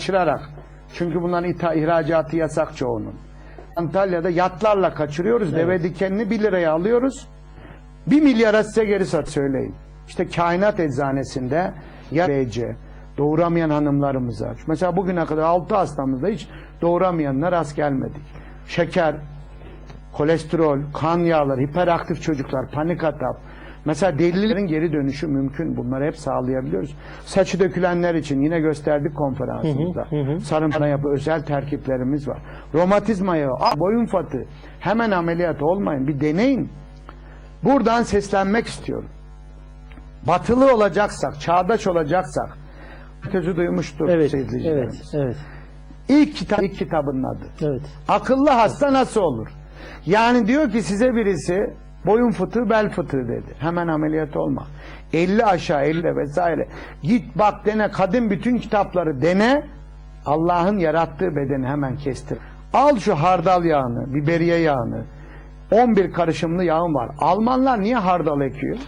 kaçırarak. Çünkü bunların itha, ihracatı yasak çoğunun. Antalya'da yatlarla kaçırıyoruz. Deve dikenini 1 liraya alıyoruz. 1 milyara size geri sat söyleyin. İşte kainat eczanesinde ya BC doğuramayan hanımlarımıza. Mesela bugüne kadar 6 hastamızda hiç doğuramayanlar rast gelmedik. Şeker, kolesterol, kan yağları, hiperaktif çocuklar, panik atak. Mesela delilerin geri dönüşü mümkün. Bunları hep sağlayabiliyoruz. Saçı dökülenler için yine gösterdik konferansımızda. Sarımsana yapı özel terkiplerimiz var. Romatizma yağı, ah, boyun fatı. Hemen ameliyat olmayın. Bir deneyin. Buradan seslenmek istiyorum. Batılı olacaksak, çağdaş olacaksak, herkesi duymuştur Evet, evet, evet, İlk kitap, ilk kitabının adı. evet. Akıllı hasta nasıl olur? Yani diyor ki size birisi boyun fıtığı bel fıtığı dedi. Hemen ameliyat olma. 50 aşağı 50 vesaire. Git bak dene kadın bütün kitapları dene. Allah'ın yarattığı bedeni hemen kestir. Al şu hardal yağını, biberiye yağını. 11 karışımlı yağın var. Almanlar niye hardal ekiyor?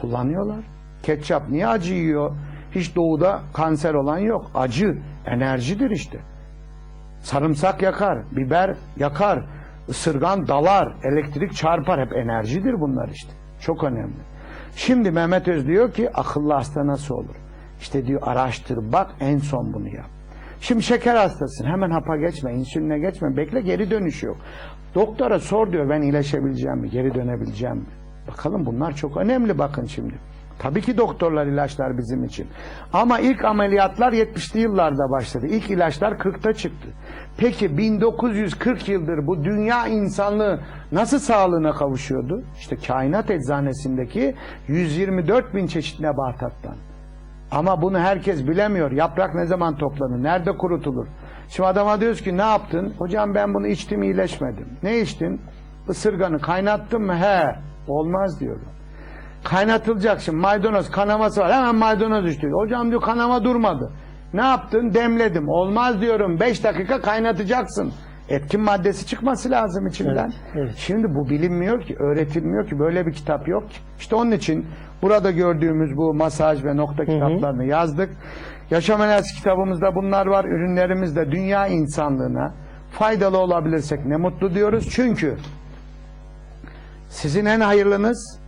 Kullanıyorlar. Ketçap niye acı yiyor? Hiç doğuda kanser olan yok. Acı, enerjidir işte. Sarımsak yakar, biber yakar, ısırgan dalar, elektrik çarpar. Hep enerjidir bunlar işte. Çok önemli. Şimdi Mehmet Öz diyor ki akıllı hasta nasıl olur? İşte diyor araştır bak en son bunu yap. Şimdi şeker hastasın hemen hapa geçme, insüline geçme, bekle geri dönüş yok. Doktora sor diyor ben iyileşebileceğim mi, geri dönebileceğim mi? Bakalım bunlar çok önemli bakın şimdi. Tabii ki doktorlar ilaçlar bizim için. Ama ilk ameliyatlar 70'li yıllarda başladı. İlk ilaçlar 40'ta çıktı. Peki 1940 yıldır bu dünya insanlığı nasıl sağlığına kavuşuyordu? İşte kainat eczanesindeki 124 bin çeşit nebatattan. Ama bunu herkes bilemiyor. Yaprak ne zaman toplanır? Nerede kurutulur? Şimdi adama diyoruz ki ne yaptın? Hocam ben bunu içtim iyileşmedim. Ne içtin? Isırganı kaynattın mı? He. Olmaz diyorum. Kaynatılacak şimdi maydanoz kanaması var. Hemen maydanoz içti. Hocam diyor kanama durmadı. Ne yaptın? Demledim. Olmaz diyorum. 5 dakika kaynatacaksın. Etkin maddesi çıkması lazım içinden. Evet, evet. Şimdi bu bilinmiyor ki, öğretilmiyor ki, böyle bir kitap yok ki. İşte onun için burada gördüğümüz bu masaj ve nokta kitaplarını yazdık. Yaşam enerjisi kitabımızda bunlar var. Ürünlerimizde dünya insanlığına faydalı olabilirsek ne mutlu diyoruz. Çünkü sizin en hayırlınız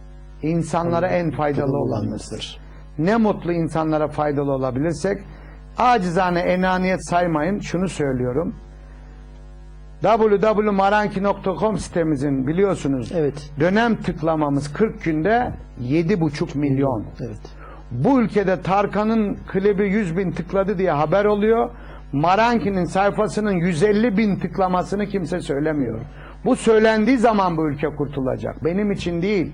insanlara en faydalı olanınızdır. Ne mutlu insanlara faydalı olabilirsek acizane enaniyet saymayın. Şunu söylüyorum. www.maranki.com sitemizin biliyorsunuz Evet. dönem tıklamamız 40 günde 7,5 milyon. Evet. Bu ülkede Tarkan'ın klibi 100 bin tıkladı diye haber oluyor. Maranki'nin sayfasının 150 bin tıklamasını kimse söylemiyor. Bu söylendiği zaman bu ülke kurtulacak. Benim için değil.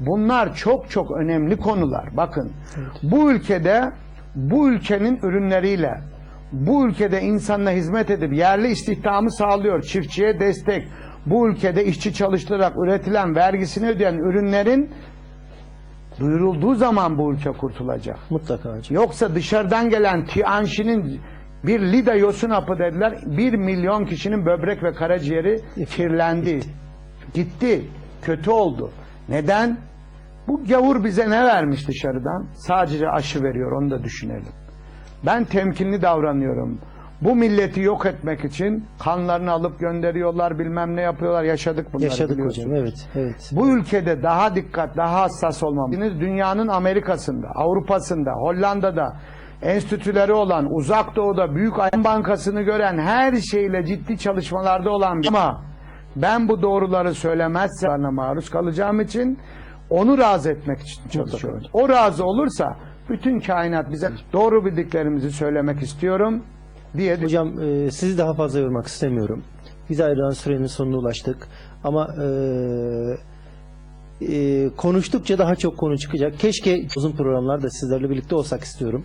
Bunlar çok çok önemli konular. Bakın bu ülkede bu ülkenin ürünleriyle bu ülkede insanla hizmet edip yerli istihdamı sağlıyor. Çiftçiye destek. Bu ülkede işçi çalıştırarak üretilen vergisini ödeyen ürünlerin duyurulduğu zaman bu ülke kurtulacak. Mutlaka hocam. Yoksa dışarıdan gelen Tianjin'in bir Lida yosun hapı dediler. Bir milyon kişinin böbrek ve karaciğeri kirlendi. Gitti. Kötü oldu. Neden? Bu gavur bize ne vermiş dışarıdan? Sadece aşı veriyor. Onu da düşünelim. Ben temkinli davranıyorum. Bu milleti yok etmek için kanlarını alıp gönderiyorlar, bilmem ne yapıyorlar. Yaşadık bunları Yaşadık hocam. Evet. Evet. Bu ülkede daha dikkat, daha hassas olmamız. Dünyanın Amerika'sında, Avrupa'sında, Hollanda'da enstitüleri olan, uzak doğuda büyük ayın bankasını gören her şeyle ciddi çalışmalarda olan bir ama ben bu doğruları söylemezsem bana maruz kalacağım için onu razı etmek için çalışıyorum. O razı olursa bütün kainat bize doğru bildiklerimizi söylemek istiyorum diye Hocam e, sizi daha fazla yormak istemiyorum. Biz ayrılan sürenin sonuna ulaştık. Ama e, e, konuştukça daha çok konu çıkacak. Keşke uzun programlarda sizlerle birlikte olsak istiyorum.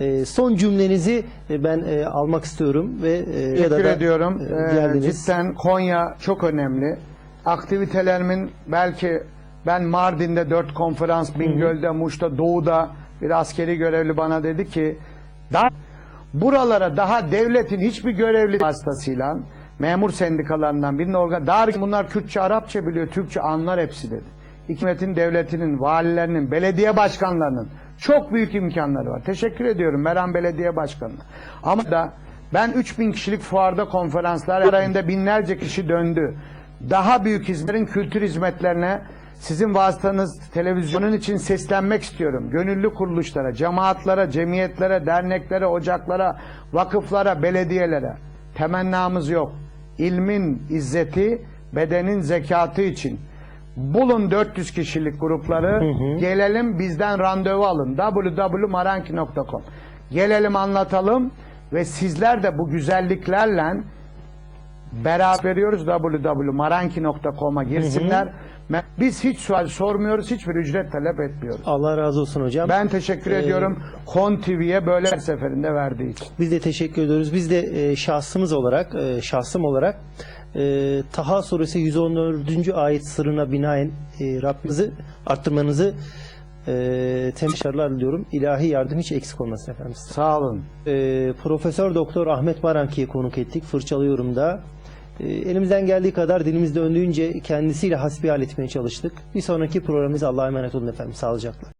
E, son cümlenizi e, ben e, almak istiyorum ve e, ya da ediyorum. e, geldiniz. cidden Konya çok önemli. Aktivitelerimin belki ben Mardin'de dört konferans, Bingöl'de, Muş'ta, Doğu'da bir askeri görevli bana dedi ki daha buralara daha devletin hiçbir görevli vasıtasıyla memur sendikalarından birinin organ dar bunlar Kürtçe, Arapça biliyor, Türkçe anlar hepsi dedi. hükümetin, devletinin, valilerinin, belediye başkanlarının çok büyük imkanları var. Teşekkür ediyorum Meram Belediye Başkanı'na. Ama da ben 3000 kişilik fuarda konferanslar arayında binlerce kişi döndü. Daha büyük hizmetlerin kültür hizmetlerine sizin vasıtanız televizyonun için seslenmek istiyorum. Gönüllü kuruluşlara, cemaatlara, cemiyetlere, derneklere, ocaklara, vakıflara, belediyelere. Temennamız yok. İlmin izzeti, bedenin zekatı için. Bulun 400 kişilik grupları, gelelim bizden randevu alın. www.maranki.com Gelelim anlatalım ve sizler de bu güzelliklerle beraber veriyoruz www.maranki.com'a girsinler. Biz hiç sual sormuyoruz, hiçbir ücret talep etmiyoruz. Allah razı olsun hocam. Ben teşekkür Ee, ediyorum Kon TV'ye böyle her seferinde verdiği için. Biz de teşekkür ediyoruz. Biz de e, şahsımız olarak, e, şahsım olarak e, Taha suresi 114. ayet sırrına binaen e, Rabbimizi arttırmanızı e, temişarlar diliyorum. İlahi yardım hiç eksik olmasın efendim. Sağ olun. E, Profesör Doktor Ahmet Baranki'ye konuk ettik. Fırçalıyorum da. E, elimizden geldiği kadar dilimiz döndüğünce kendisiyle hasbihal etmeye çalıştık. Bir sonraki programımız Allah'a emanet olun efendim. Sağlıcakla.